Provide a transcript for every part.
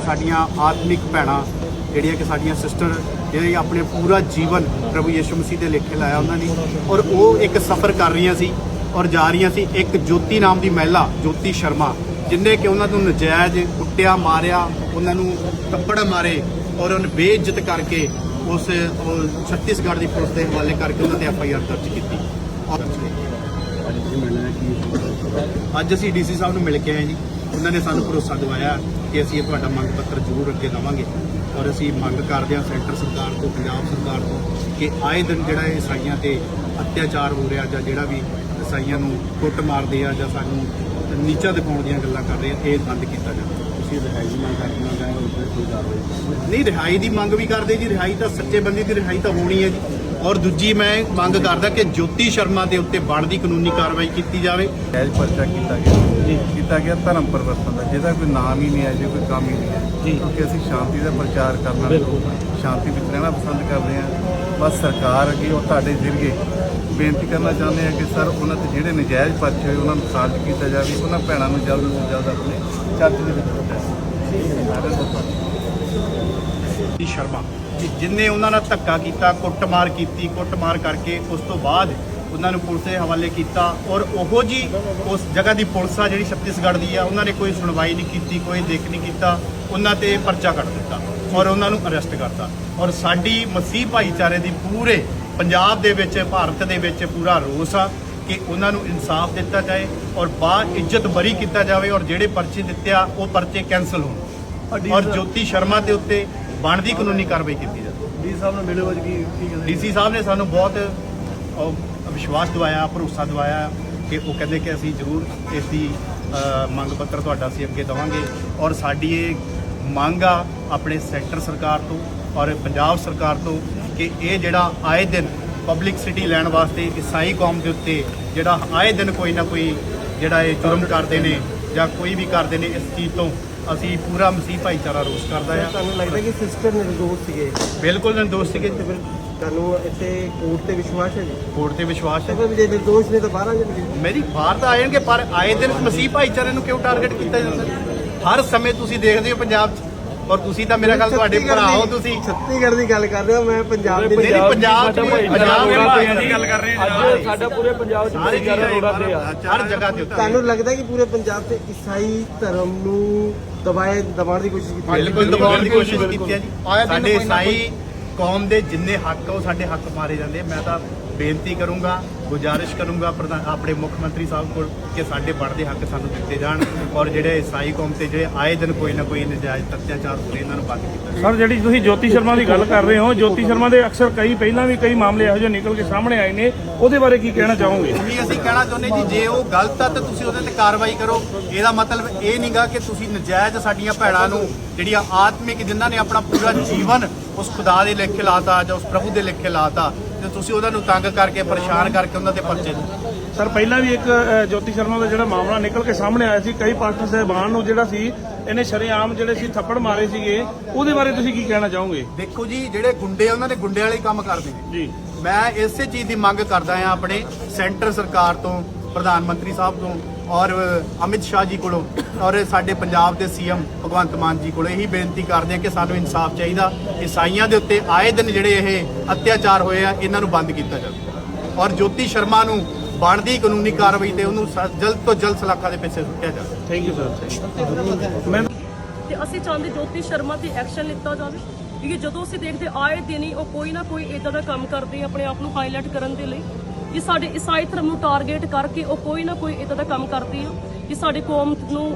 ਸਾਡੀਆਂ ਆਤਮਿਕ ਭੈਣਾਂ ਜਿਹੜੀਆਂ ਕਿ ਸਾਡੀਆਂ ਸਿਸਟਰ ਜਿਹੜੇ ਆਪਣੇ ਪੂਰਾ ਜੀਵਨ ਪ੍ਰਭੂ ਯਿਸੂ ਮਸੀਹ ਦੇ ਲੇਖੇ ਲਾਇਆ ਉਹਨਾਂ ਨੇ ਔਰ ਉਹ ਇੱਕ ਸਫ਼ਰ ਕਰ ਰਹੀਆਂ ਸੀ ਔਰ ਜਾ ਰਹੀਆਂ ਸੀ ਇੱਕ ਜੋਤੀ ਨਾਮ ਦੀ ਮਹਿਲਾ ਜੋਤੀ ਸ਼ਰਮਾ ਜਿੰਨੇ ਕਿ ਉਹਨਾਂ ਨੂੰ ਨਜਾਇਜ਼ ਕੁੱਟਿਆ ਮਾਰਿਆ ਉਹਨਾਂ ਨੂੰ ਕੱਪੜ ਮਾਰੇ ਔਰ ਉਹਨ ਬੇਇੱਜ਼ਤ ਕਰਕੇ ਉਸ ਛੱਤੀਸਗੜ੍ਹ ਦੀ ਪੁਲਿਸ ਦੇ ਹਵਾਲੇ ਕਰਕੇ ਉਹਨਾਂ ਤੇ ਐਫ ਆਈ ਆਰ ਦਰਜ ਕੀਤੀ। ਔਰ ਅੱਜ ਅਸੀਂ ਡੀਸੀ ਸਾਹਿਬ ਨੂੰ ਮਿਲ ਕੇ ਆਏ ਜੀ। ਉਹਨਾਂ ਨੇ ਸਾਨੂੰ ਭਰੋਸਾ ਦਿਵਾਇਆ। ਕਿ ਅਸੀਂ ਇਹ ਤੁਹਾਡਾ ਮੰਗ ਪੱਤਰ ਜ਼ਰੂਰ ਅੱਗੇ ਦੇਵਾਂਗੇ ਔਰ ਅਸੀਂ ਮੰਗ ਕਰਦੇ ਹਾਂ ਸੈਂਟਰ ਸਰਕਾਰ ਤੋਂ ਪੰਜਾਬ ਸਰਕਾਰ ਤੋਂ ਕਿ ਆਏ ਦਿਨ ਜਿਹੜਾ ਇਹ ਈਸਾਈਆਂ ਤੇ ਅਤਿਆਚਾਰ ਹੋ ਰਿਹਾ ਜਾਂ ਜਿਹੜਾ ਵੀ ਈਸਾਈਆਂ ਨੂੰ ਕੁੱਟ ਮਾਰਦੇ ਆ ਜਾਂ ਸਾਨੂੰ ਨੀਚਾ ਦਿਖਾਉਣ ਦੀਆਂ ਗੱਲਾਂ ਕਰ ਰਹੇ ਆ ਇਹ ਬੰਦ ਕੀਤਾ ਜਾਵੇ। ਤੁਸੀਂ ਰਿਹਾਈ ਦੀ ਮੰਗ ਕਰਨਾ ਚਾਹੇ ਉਸ ਤੇ ਕੋਈ ਨਹੀਂ ਰਿਹਾਈ ਦੀ ਮੰਗ ਵੀ ਕਰਦੇ ਜੀ ਰਿਹਾਈ ਤਾਂ ਸੱਚੇ ਬੰਦੇ ਦੀ ਰਿਹਾਈ ਤਾਂ ਹੋਣੀ ਹੈ ਜੀ। ਔਰ ਦੂਜੀ ਮੈਂ ਮੰਗ ਕਰਦਾ ਕਿ ਜੋਤੀ ਸ਼ਰਮਾ ਦੇ ਉੱਤੇ ਬਣਦੀ ਕਾਨੂੰਨੀ ਕਾਰਵਾਈ ਕੀਤੀ ਜਾਵੇ। ਜਾਇਜ਼ ਪਰਚਾ ਕੀਤਾ ਗਿਆ। ਕੀਤਾ ਗਿਆ ਧਰਮ ਪਰਿਵਰਤਨ ਦਾ ਜਿਹਦਾ ਕੋਈ ਨਾਮ ਹੀ ਨਹੀਂ ਹੈ ਜੇ ਕੋਈ ਕੰਮ ਹੀ ਨਹੀਂ ਹੈ। ਕਿਉਂਕਿ ਅਸੀਂ ਸ਼ਾਂਤੀ ਦਾ ਪ੍ਰਚਾਰ ਕਰਨਾ ਸ਼ਾਂਤੀ ਵਿੱਚ ਰਹਿਣਾ ਪਸੰਦ ਕਰਦੇ ਹਾਂ। ਬਸ ਸਰਕਾਰ ਅੱਗੇ ਉਹ ਤੁਹਾਡੇ ਜ਼ਰੀਏ ਬੇਨਤੀ ਕਰਨਾ ਚਾਹੁੰਦੇ ਹਾਂ ਕਿ ਸਰ ਉਹਨਾਂ ਤੇ ਜਿਹੜੇ ਨਜਾਇਜ਼ ਪਰਚੇ ਹੋਏ ਉਹਨਾਂ ਨੂੰ ਖਾਰਜ ਕੀਤਾ ਜਾਵੇ। ਉਹਨਾਂ ਭੈਣਾਂ ਨੂੰ ਜਲਦ ਤੋਂ ਜਲਦ ਆਪਣੇ ਚਰਚ ਦੇ ਵਿੱਚ ਦੀ ਸ਼ਰਮਾ। ਜਿਨਨੇ ਉਹਨਾਂ ਨਾਲ ਧੱਕਾ ਕੀਤਾ ਕੁੱਟਮਾਰ ਕੀਤੀ ਕੁੱਟਮਾਰ ਕਰਕੇ ਉਸ ਤੋਂ ਬਾਅਦ ਉਹਨਾਂ ਨੂੰ ਪੁਲਿਸ ਦੇ ਹਵਾਲੇ ਕੀਤਾ ਔਰ ਉਹੋ ਜੀ ਉਸ ਜਗ੍ਹਾ ਦੀ ਪੁਲਿਸ ਆ ਜਿਹੜੀ ਛੱਤੀਸਗੜ੍ਹ ਦੀ ਆ ਉਹਨਾਂ ਨੇ ਕੋਈ ਸੁਣਵਾਈ ਨਹੀਂ ਕੀਤੀ ਕੋਈ ਦੇਖ ਨਹੀਂ ਕੀਤਾ ਉਹਨਾਂ ਤੇ ਪਰਚਾ ਕੱਟ ਦਿੱਤਾ ਔਰ ਉਹਨਾਂ ਨੂੰ ਅਰੈਸਟ ਕਰਤਾ ਔਰ ਸਾਡੀ ਮਸੀਹ ਭਾਈਚਾਰੇ ਦੀ ਪੂਰੇ ਪੰਜਾਬ ਦੇ ਵਿੱਚ ਭਾਰਤ ਦੇ ਵਿੱਚ ਪੂਰਾ ਰੋਸ ਆ ਕਿ ਉਹਨਾਂ ਨੂੰ ਇਨਸਾਫ ਦਿੱਤਾ ਜਾਏ ਔਰ ਬਾਅਦ ਇੱਜ਼ਤ ਬਰੀ ਕੀਤਾ ਜਾਵੇ ਔਰ ਜਿਹੜੇ ਪਰਚੇ ਦਿੱਤੇ ਆ ਉਹ ਪਰਚੇ ਕੈਨਸਲ ਹੋਣ ਔਰ ਜੋਤੀ ਸ਼ਰਮਾ ਦੇ ਉੱਤੇ ਬਣਦੀ ਕਾਨੂੰਨੀ ਕਾਰਵਾਈ ਕੀਤੀ ਜਾਵੇ। ਡੀ ਸਾਹਿਬ ਨੂੰ ਮਿਲਿਓ ਅੱਜ ਕੀ ਕੀ ਕਹਿੰਦੇ ਡੀਸੀ ਸਾਹਿਬ ਨੇ ਸਾਨੂੰ ਬਹੁਤ ਅਹ, ਵਿਸ਼ਵਾਸ ਦਿਵਾਇਆ ਭਰੋਸਾ ਦਿਵਾਇਆ ਕਿ ਉਹ ਕਹਿੰਦੇ ਕਿ ਅਸੀਂ ਜ਼ਰੂਰ ਇਸ ਦੀ ਅਹ, ਮੰਗ ਪੱਤਰ ਤੁਹਾਡਾ ਅਸੀਂ ਅੱਗੇ ਦੇਵਾਂਗੇ ਔਰ ਸਾਡੀ ਇਹ ਮੰਗ ਆ ਆਪਣੇ ਸੈਂਟਰ ਸਰਕਾਰ ਤੋਂ ਔਰ ਪੰਜਾਬ ਸਰਕਾਰ ਤੋਂ ਕਿ ਇਹ ਜਿਹੜਾ ਆਏ ਦਿਨ ਪਬਲਿਕ ਸਿਟੀ ਲੈਣ ਵਾਸਤੇ ਈਸਾਈ ਕੌਮ ਦੇ ਉੱਤੇ ਜਿਹੜਾ ਆਏ ਦਿਨ ਕੋਈ ਨਾ ਕੋਈ ਜਿਹੜਾ ਇਹ ਜੁਰਮ ਕਰਦੇ ਨੇ ਜਾਂ ਕੋਈ ਵੀ ਕਰਦੇ ਨੇ ਇਸ ਚੀਜ਼ ਤੋਂ ਅਸੀਂ ਪੂਰਾ ਮਸੀਹ ਭਾਈਚਾਰਾ ਰੋਸ ਕਰਦਾ ਆ। ਤੁਹਾਨੂੰ ਲੱਗਦਾ ਕਿ ਸਿਸਟਰ ਨਿਰਦੋਸ਼ ਸੀਗੇ? ਬਿਲਕੁਲ ਨਿਰਦੋਸ਼ ਸੀਗੇ ਤੇ ਫਿਰ ਤੁਹਾਨੂੰ ਇੱਥੇ ਕੋਰਟ ਤੇ ਵਿਸ਼ਵਾਸ ਹੈ ਜੀ? ਕੋਰਟ ਤੇ ਵਿਸ਼ਵਾਸ ਹੈ। ਜੇ ਨਿਰਦੋਸ਼ ਨੇ ਤਾਂ ਬਾਹਰ ਆ ਜਾਣਗੇ। ਮੇਰੀ ਬਾਹਰ ਤਾਂ ਆ ਜਾਣਗੇ ਪਰ ਆਏ ਦਿਨ ਮਸੀਹ ਭਾਈਚਾਰੇ ਨੂੰ ਕਿਉਂ ਟਾਰਗੇਟ ਕੀਤਾ ਜਾਂਦਾ? ਹਰ ਸਮੇਂ ਤੁਸੀਂ ਦੇਖਦੇ ਹੋ ਪੰਜਾਬ 'ਚ। ਔਰ ਤੁਸੀਂ ਤਾਂ ਮੇਰਾ ਖਿਆਲ ਤੁਹਾਡੇ ਭਰਾ ਹੋ ਦੀ- ਤੁਸੀਂ। ਛੱਤੀਸਗੜ੍ਹ ਦੀ ਗੱਲ ਕਰ ਰਹੇ ਹੋ ਮੈਂ ਪੰਜਾਬ ਦੀ ਨਹੀਂ ਨਹੀਂ ਪੰਜਾਬ 'ਚ ਵੀ ਪੰਜਾਬ ਦੇ ਭਾਈਆਂ ਦੀ ਗੱਲ ਕਰ ਰਹੇ ਅੱਜ ਸਾਡਾ ਪੂਰੇ ਪੰਜਾਬ 'ਚ ਸਾਰੇ ਰੋੜਾ ਤੇ ਆ ਹਰ ਜਗ੍ਹਾ ਤੇ ਤੁਹਾਨੂੰ ਲੱਗਦਾ ਕਿ ਪੂਰੇ ਪੰਜਾਬ ਤੇ ਈਸਾਈ ਧਰਮ ਨੂੰ ਦਬਾਏ ਦਬਾਉਣ ਦੀ ਕੋਸ਼ਿਸ਼ ਕੀਤੀ ਬਿਲਕੁਲ ਦਬਾਉਣ ਦੀ ਕੋਸ਼ਿਸ਼ ਕੀਤੀ ਹੈ ਜੀ ਸਾਡੇ ਈਸਾਈ ਕੌਮ ਦੇ ਜਿੰਨੇ ਹੱਕ ਆ, ਉਹ ਸਾਡੇ ਹੱਕ ਮਾਰੇ ਜਾਂਦੇ ਆ। ਮੈਂ ਤਾਂ ਬੇਨਤੀ ਕਰੂੰਗਾ ਗੁਜ਼ਾਰਿਸ਼ ਕਰੂੰਗਾ ਆਪਣੇ ਮੁੱਖ ਮੰਤਰੀ ਸਾਹਿਬ ਕੋਲ ਕਿ ਸਾਡੇ ਬਣਦੇ ਹੱਕ ਸਾਨੂੰ ਦਿੱਤੇ ਜਾਣ ਔਰ ਜਿਹੜੇ ਈਸਾਈ ਕੌਮ ਤੇ ਜਿਹੜੇ ਆਏ ਦਿਨ ਕੋਈ ਨਾ ਕੋਈ ਨਜਾਇਜ਼ ਅਤਿਆਚਾਰ ਹੋ ਰਹੇ ਇਹਨਾਂ ਨੂੰ ਬੰਦ ਕੀਤਾ ਜਾਵੇ। ਸਰ ਜਿਹੜੀ ਤੁਸੀਂ ਜੋਤੀ ਸ਼ਰਮਾ ਦੀ ਗੱਲ ਕਰ ਰਹੇ ਹੋ ਜੋਤੀ ਸ਼ਰਮਾ ਦੇ ਅਕਸਰ ਕਈ ਪਹਿਲਾਂ ਵੀ ਕਈ ਮਾਮਲੇ ਇਹੋ ਜਿਹੇ ਨਿਕਲ ਕੇ ਸਾਹਮਣੇ ਆਏ ਨੇ ਉਹਦੇ ਬਾਰੇ ਕੀ ਕਹਿਣਾ ਚਾਹੋਗੇ ਉਹੀ ਅਸੀਂ ਕਹਿਣਾ ਚਾਹੁੰਦੇ ਜੀ ਜੇ ਉਹ ਗਲਤ ਆ ਤਾਂ ਤੁਸੀਂ ਉਹਦੇ ਤੇ ਕਾਰਵਾਈ ਕਰੋ ਇਹਦਾ ਮਤਲਬ ਇਹ ਨਹੀਂਗਾ ਕਿ ਤੁਸੀਂ ਨਜਾਇਜ਼ ਸਾਡੀਆਂ ਭੈਣਾਂ ਨੂੰ ਜਿਹੜੀਆਂ ਆਤਮਿਕ ਜਿਨ੍ਹਾਂ ਨੇ ਆਪਣਾ ਪੂਰਾ ਜੀਵਨ ਉਸ ਖੁਦਾ ਦੇ ਲੇਖੇ ਲਾਤਾ ਜਾਂ ਉਸ ਪ੍ਰਭੂ ਦੇ ਲੇਖੇ ਲਾਤਾ ਤੇ ਤੁਸੀਂ ਉਹਨਾਂ ਨੂੰ ਤੰਗ ਕਰਕੇ ਪਰੇਸ਼ਾਨ ਕਰਕੇ ਉਹਨਾਂ ਤੇ ਪਰਚੇ ਦਿਓ ਸਰ ਪਹਿਲਾਂ ਵੀ ਇੱਕ ਅ, ਜੋਤੀ ਸ਼ਰਮਾ ਦਾ ਜਿਹੜਾ ਮਾਮਲਾ ਨਿਕਲ ਕੇ ਸਾਹਮਣੇ ਆਇਆ ਸੀ ਕਈ ਪਾਸਟਰ ਸਾਹਿਬਾਨ ਨੂੰ ਜਿਹੜਾ ਸੀ ਇਹਨੇ ਸ਼ਰੇਆਮ ਜਿਹੜੇ ਸੀ ਥੱਪੜ ਮਾਰੇ ਸੀਗੇ ਉਹਦੇ ਬਾਰੇ ਤੁਸੀਂ ਕੀ ਕਹਿਣਾ ਚਾਹੋਗੇ? ਦੇਖੋ ਜੀ ਜਿਹੜੇ ਗੁੰਡੇ ਆ, ਉਹਨਾਂ ਦੇ ਗੁੰਡੇ ਵਾਲੇ ਹੀ ਕੰਮ ਕਰਦੇ ਨੇ। ਜੀ। ਮੈਂ ਇਸੇ ਚੀਜ਼ ਦੀ ਮੰਗ ਕਰਦਾ ਹਾਂ ਆਪਣੇ ਸੈਂਟਰ ਸਰਕਾਰ ਤੋਂ ਪ੍ਰਧਾਨ ਮੰਤਰੀ ਸਾਹਿਬ ਤੋਂ ਔਰ ਅਮਿਤ ਸ਼ਾਹ ਜੀ ਕੋਲੋਂ ਔਰ ਸਾਡੇ ਪੰਜਾਬ ਦੇ ਸੀਐਮ ਭਗਵੰਤ ਮਾਨ ਜੀ ਕੋਲੋਂ ਇਹੀ ਬੇਨਤੀ ਕਰਦੇ ਹਾਂ ਕਿ ਸਾਨੂੰ ਇਨਸਾਫ ਚਾਹੀਦਾ ਈਸਾਈਆਂ ਦੇ ਉੱਤੇ ਆਏ ਦਿਨ ਜਿਹੜੇ ਇਹ ਅਤਿਆਚਾਰ ਹੋਏ ਆ ਇਹਨਾਂ ਨੂੰ ਬੰਦ ਕੀਤਾ ਜਾਵੇ। ਔਰ ਜੋਤੀ ਸ਼ਰਮਾ ਨੂੰ ਬਣਦੀ ਕਾਨੂੰਨੀ ਕਾਰਵਾਈ ਤੇ ਉਹਨੂੰ ਜਲਦ ਤੋਂ ਜਲਦ ਸਲਾਖਾਂ ਦੇ ਪਿੱਛੇ ਸੁੱਟਿਆ ਜਾਵੇ। ਥੈਂਕ ਯੂ ਸਰ ਮੈਂ ਤੇ ਅਸੀਂ ਚਾਹੁੰਦੇ ਜੋਤੀ ਸ਼ਰਮਾ ਤੇ ਐਕਸ਼ਨ ਲਿੱਤਾ ਜਾਵੇ ਕਿਉਂਕਿ ਜਦੋਂ ਅਸੀਂ ਦੇਖਦੇ ਆਏ ਦਿਨ ਹੀ ਉਹ ਕੋਈ ਨਾ ਕੋਈ ਇਦਾਂ ਦਾ ਕੰਮ ਕਰਦੇ ਆ ਆਪਣੇ ਆਪ ਨੂੰ ਹਾਈਲਾਈਟ ਕਰਨ ਦੇ ਲਈ। ਕਿ ਸਾਡੇ ਈਸਾਈ ਧਰਮ ਨੂੰ ਟਾਰਗੇਟ ਕਰਕੇ ਉਹ ਕੋਈ ਨਾ ਕੋਈ ਇਦਾਂ ਦਾ ਕੰਮ ਕਰਦੀ ਆ ਕਿ ਸਾਡੀ ਕੌਮ ਨੂੰ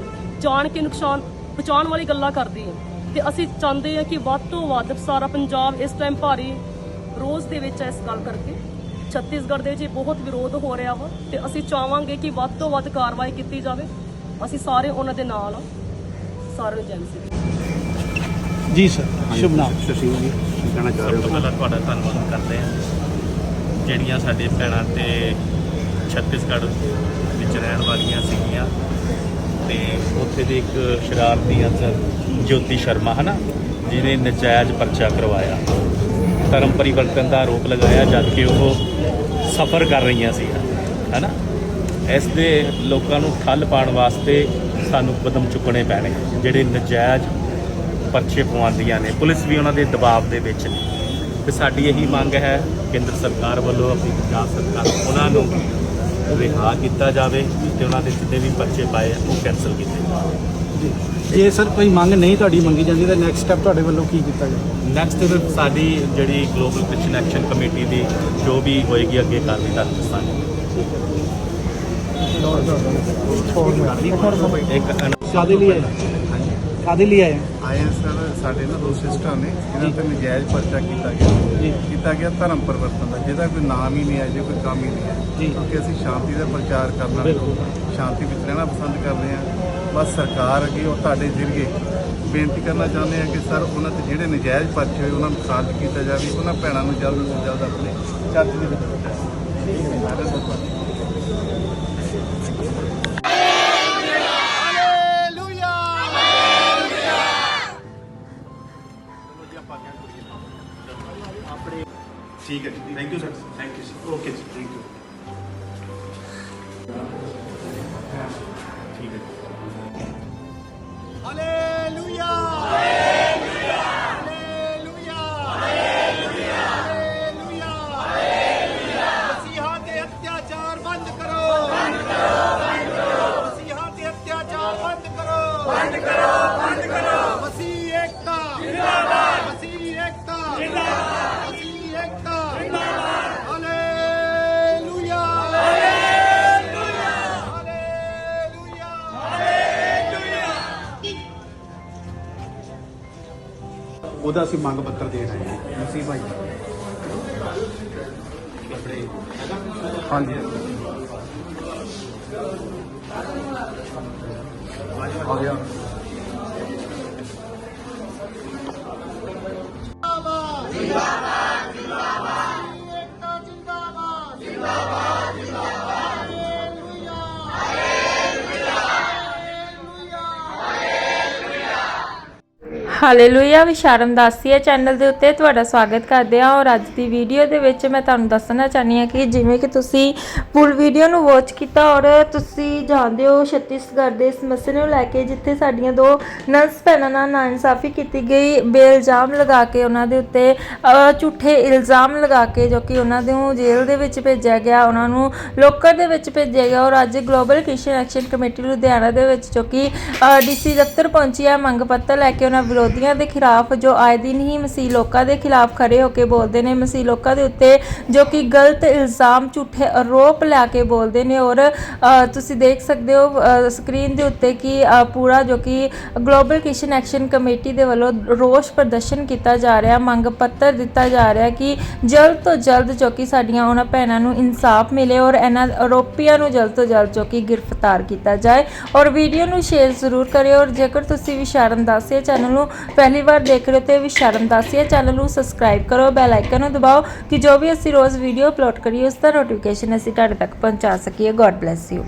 ਜਾਣ ਕੇ ਨੁਕਸਾਨ ਪਹੁੰਚਾਉਣ ਵਾਲੀ ਗੱਲਾਂ ਕਰਦੀ ਆ। ਤੇ ਅਸੀਂ ਚਾਹੁੰਦੇ ਆ ਕਿ ਵੱਧ ਤੋਂ ਵੱਧ ਸਾਰਾ ਪੰਜਾਬ ਇਸ ਟਾਈਮ ਭਾਰੀ ਰੋਜ਼ ਦੇ ਵਿੱਚ ਆ ਇਸ ਗੱਲ ਕਰਕੇ। ਛੱਤੀਸਗੜ੍ਹ ਦੇ ਵਿੱਚ ਇਹ ਬਹੁਤ ਵਿਰੋਧ ਹੋ ਰਿਹਾ ਵਾ ਤੇ ਅਸੀਂ ਚਾਹਾਂਗੇ ਕਿ ਵੱਧ ਤੋਂ ਵੱਧ ਕਾਰਵਾਈ ਕੀਤੀ ਜਾਵੇ। ਅਸੀਂ ਸਾਰੇ ਉਹਨਾਂ ਦੇ ਨਾਲ ਆ। ਸਾਰਿਆਂ ਨੂੰ ਜੈਨ ਜੀ ਸਰ ਸ਼ੁਭ ਨਾਮ। ਸ਼ਸ਼ੀ ਜੀ। ਕਹਿਣਾ ਚਾਹ ਰਹੇ ਤੁਹਾਡਾ ਧੰਨਵਾਦ ਕਰਦੇ ਹਾਂ। ਜਿਹੜੀਆਂ ਸਾਡੇ ਭੈਣਾਂ ਤੇ ਛੱਤੀਸਗੜ੍ਹ ਵਿੱਚ ਰਹਿਣ ਵਾਲੀਆਂ ਸੀਗੀਆਂ। ਤੇ ਉੱਥੇ ਦੇ ਇੱਕ ਸ਼ਰਾਰਤੀ ਅਨਸਰ ਜੋਤੀ ਸ਼ਰਮਾ, ਹਨਾ? ਜਿਹਨੇ ਨਜਾਇਜ਼ ਪਰਚਾ ਕਰਵਾਇਆ। ਧਰਮ ਪਰਿਵਰਤਨ ਦਾ ਆਰੋਪ ਲਗਾਇਆ, ਜਦ ਕਿ ਉਹ ਸਫਰ ਕਰ ਰਹੀਆਂ ਸੀ, ਹਨਾ? ਇਸ ਦੇ ਲੋਕਾਂ ਨੂੰ ਠੱਲ ਪਾਉਣ ਵਾਸਤੇ ਸਾਨੂੰ ਕਦਮ ਚੁੱਕਣੇ ਪੈਣੇ, ਜਿਹੜੇ ਨਜਾਇਜ਼ ਪਰਚੇ ਪਵਾਉਂਦੀਆਂ ਨੇ। ਪੁਲਿਸ ਵੀ ਉਹਨਾਂ ਦੇ ਦਬਾਅ ਦੇ ਵਿੱਚ ਨੇ। ਤੇ ਸਾਡੀ ਇਹੀ ਮੰਗ ਹੈ ਕੇਂਦਰ ਸਰਕਾਰ ਵੱਲੋਂ ਆਪਣੀ ਪੰਜਾਬ ਸਰਕਾਰ ਉਹਨਾਂ ਨੂੰ ਰਿਹਾ ਕੀਤਾ ਜਾਵੇ ਤੇ ਉਹਨਾਂ ਦੇ ਜਿੰਨੇ ਵੀ ਪਰਚੇ ਪਾਏ ਉਹ ਕੈਨਸਲ ਕੀਤੇ ਜਾਣ। ਜੇ। ਸਰ ਕੋਈ ਮੰਗ ਨਹੀਂ ਤੁਹਾਡੀ ਮੰਗੀ ਜਾਂਦੀ ਤਾਂ ਨੈਕਸਟ ਸਟੈਪ ਤੁਹਾਡੇ ਵੱਲੋਂ ਕੀ ਕੀਤਾ ਜਾਵੇ ਨੈਕਸਟ ਸਾਡੀ ਜਿਹੜੀ ਗਲੋਬਲ ਕ੍ਰਿਸਚੀਅਨ ਐਕਸ਼ਨ ਕਮੇਟੀ ਦੀ ਜੋ ਵੀ ਹੋਏਗੀ ਅੱਗੇ ਕਾਰਵਾਈ ਤੁਹਾਨੂੰ ਦੱਸਾਂਗੇ। ਇੱਕ ਕਾਦੇ ਲਈ ਕਾਦੇ ਲਈ ਆਏ ਆਏ ਆ ਸਰ ਸਾਡੇ ਨਾ ਦੋ ਸਿਸਟਰ ਨੇ ਇਹਨਾਂ ਤੇ ਨਜਾਇਜ਼ ਪਰਚਾ ਕੀਤਾ ਗਿਆ। ਜੀ। ਕੀਤਾ ਗਿਆ ਧਰਮ ਪਰਿਵਰਤਨ ਦਾ ਜਿਹਦਾ ਕੋਈ ਨਾਮ ਹੀ ਨਹੀਂ ਹੈ ਜੇ ਕੋਈ ਕੰਮ ਹੀ ਨਹੀਂ ਹੈ। ਜੀ। ਕਿਉਂਕਿ ਅਸੀਂ ਸ਼ਾਂਤੀ ਦਾ ਪ੍ਰਚਾਰ ਕਰਨਾ ਬਿਲਕੁਲ। ਸ਼ਾਂਤੀ ਵਿੱਚ ਰਹਿਣਾ ਪਸੰਦ ਕਰਦੇ ਹਾਂ। ਬਸ ਸਰਕਾਰ ਅੱਗੇ ਉਹ ਤੁਹਾਡੇ ਜ਼ਰੀਏ ਬੇਨਤੀ ਕਰਨਾ ਚਾਹੁੰਦੇ ਹਾਂ ਕਿ ਸਰ ਉਹਨਾਂ ਤੇ ਜਿਹੜੇ ਨਜਾਇਜ਼ ਪਰਚੇ ਹੋਏ ਉਹਨਾਂ ਨੂੰ ਖਾਰਜ ਕੀਤਾ ਜਾਵੇ। ਉਹਨਾਂ ਭੈਣਾਂ ਨੂੰ ਜਲਦ ਤੋਂ ਜਲਦ ਆਪਣੇ ਚਰਚ ਦੇ ਵਿੱਚ ਬਿਠਾਇਆ ਠੀਕ ਹੈ ਜੀ thank you sir thank you sir okay ਜੀ ਥੈਂਕ ਯੂ ਠੀਕ ਉਹਦਾ ਅਸੀਂ ਮੰਗ ਪੱਤਰ ਦੇਣ ਆਏ ਹਾਂ। ਮਸੀਹ ਭਾਈ ਹਾਂਜੀ। ਆ ਗਿਆ। ਹਾਲੇਲੂਇਆ ਵਿਸ਼ਾਰਮ ਦਾਸੀਆ ਚੈਨਲ ਦੇ ਉੱਤੇ ਤੁਹਾਡਾ ਸਵਾਗਤ ਕਰਦੇ ਹਾਂ ਔਰ ਅੱਜ ਦੀ ਵੀਡੀਓ ਦੇ ਵਿੱਚ ਮੈਂ ਤੁਹਾਨੂੰ ਦੱਸਣਾ ਚਾਹਨੀ ਹਾਂ ਕਿ ਜਿਵੇਂ ਕਿ ਤੁਸੀਂ ਫੁੱਲ ਵੀਡੀਓ ਨੂੰ ਵਾਚ ਕੀਤਾ ਔਰ ਤੁਸੀਂ ਜਾਣਦੇ ਹੋ ਛੱਤੀਸਗੜ੍ਹ ਦੇ ਇਸ ਮਸਲੇ ਨੂੰ ਲੈ ਕੇ ਜਿੱਥੇ ਸਾਡੀਆਂ ਦੋ ਨਰਸ ਭੈਣਾਂ ਨਾਲ ਨਾਇਨਸਾਫੀ ਕੀਤੀ ਗਈ, ਬੇਇਲਜ਼ਾਮ ਲਗਾ ਕੇ ਉਹਨਾਂ ਦੇ ਉੱਤੇ ਝੂਠੇ ਇਲਜ਼ਾਮ ਲਗਾ ਕੇ ਜੋ ਕਿ ਉਹਨਾਂ ਨੂੰ ਜੇਲ੍ਹ ਦੇ ਵਿੱਚ ਭੇਜਿਆ ਗਿਆ, ਉਹਨਾਂ ਨੂੰ ਲੋਕਰ ਦੇ ਵਿੱਚ ਭੇਜਿਆ ਗਿਆ ਔਰ ਅੱਜ global Christian action committee Ludhiana ਦੇ ਵਿੱਚ ਜੋ ਕਿ ਡੀਸੀ ਦਫ਼ਤਰ ਪਹੁੰਚੀ ਹੈ, ਮੰਗ ਪੱਤਰ ਲੈ ਕੇ ਉਹਨਾਂ ਵਿਰੋਧ ਵਿਰੋਧੀਆਂ ਦੇ ਖਿਲਾਫ ਜੋ ਆਏ ਦਿਨ ਹੀ ਮਸੀਹ ਲੋਕਾਂ ਦੇ ਖਿਲਾਫ ਖੜੇ ਹੋ ਕੇ ਬੋਲਦੇ ਨੇ, ਮਸੀਹ ਲੋਕਾਂ ਦੇ ਉੱਤੇ ਜੋ ਕਿ ਗਲਤ ਇਲਜ਼ਾਮ, ਝੂਠੇ ਆਰੋਪ ਲਾ ਕੇ ਬੋਲਦੇ ਨੇ ਔਰ ਤੁਸੀਂ ਦੇਖ ਸਕਦੇ ਹੋ ਸਕਰੀਨ ਦੇ ਉੱਤੇ ਕਿ ਪੂਰਾ ਜੋ ਕਿ ਗਲੋਬਲ ਕਿਸ਼ਨ ਐਕਸ਼ਨ ਕਮੇਟੀ ਦੇ ਵੱਲੋਂ ਰੋਸ ਪ੍ਰਦਰਸ਼ਨ ਕੀਤਾ ਜਾ ਰਿਹਾ, ਮੰਗ ਪੱਤਰ ਦਿੱਤਾ ਜਾ ਰਿਹਾ ਕਿ ਜਲਦ ਤੋਂ ਜਲਦ ਜੋ ਕਿ ਸਾਡੀਆਂ ਉਹਨਾਂ ਭੈਣਾਂ ਨੂੰ ਇਨਸਾਫ ਮਿਲੇ ਔਰ ਇਹਨਾਂ ਆਰੋਪੀਆਂ ਨੂੰ ਜਲਦ ਤੋਂ ਜਲਦ ਜੋ ਕਿ ਗ੍ਰਿਫਤਾਰ ਕੀਤਾ ਜਾਏ। ਔਰ ਵੀਡੀਓ ਨੂੰ ਸ਼ੇਅਰ ਜ਼ਰੂਰ ਕਰਿਓ ਔਰ ਜੇਕਰ ਤੁਸੀਂ ਵਿਸ਼ਾਰਮ ਦਾਸੀਆ ਚੈਨਲ ਨੂੰ ਪਹਿਲੀ ਵਾਰ ਦੇਖ ਰਹੇ ਹੋ ਤੇ ਵਿਸ਼ਾਰਮ ਦਾਸੀਆ ਚੈਨਲ ਨੂੰ ਸਬਸਕ੍ਰਾਈਬ ਕਰੋ ਬੈਲ ਆਈਕਨ ਨੂੰ ਦਬਾਓ ਕਿ ਜੋ ਵੀ ਅਸੀਂ ਰੋਜ਼ ਵੀਡੀਓ ਅਪਲੋਡ ਕਰੀਏ, ਉਸ ਦਾ ਨੋਟੀਫਿਕੇਸ਼ਨ ਅਸੀਂ ਤੁਹਾਡੇ ਤੱਕ ਪਹੁੰਚਾ ਸਕੀਏ। God bless you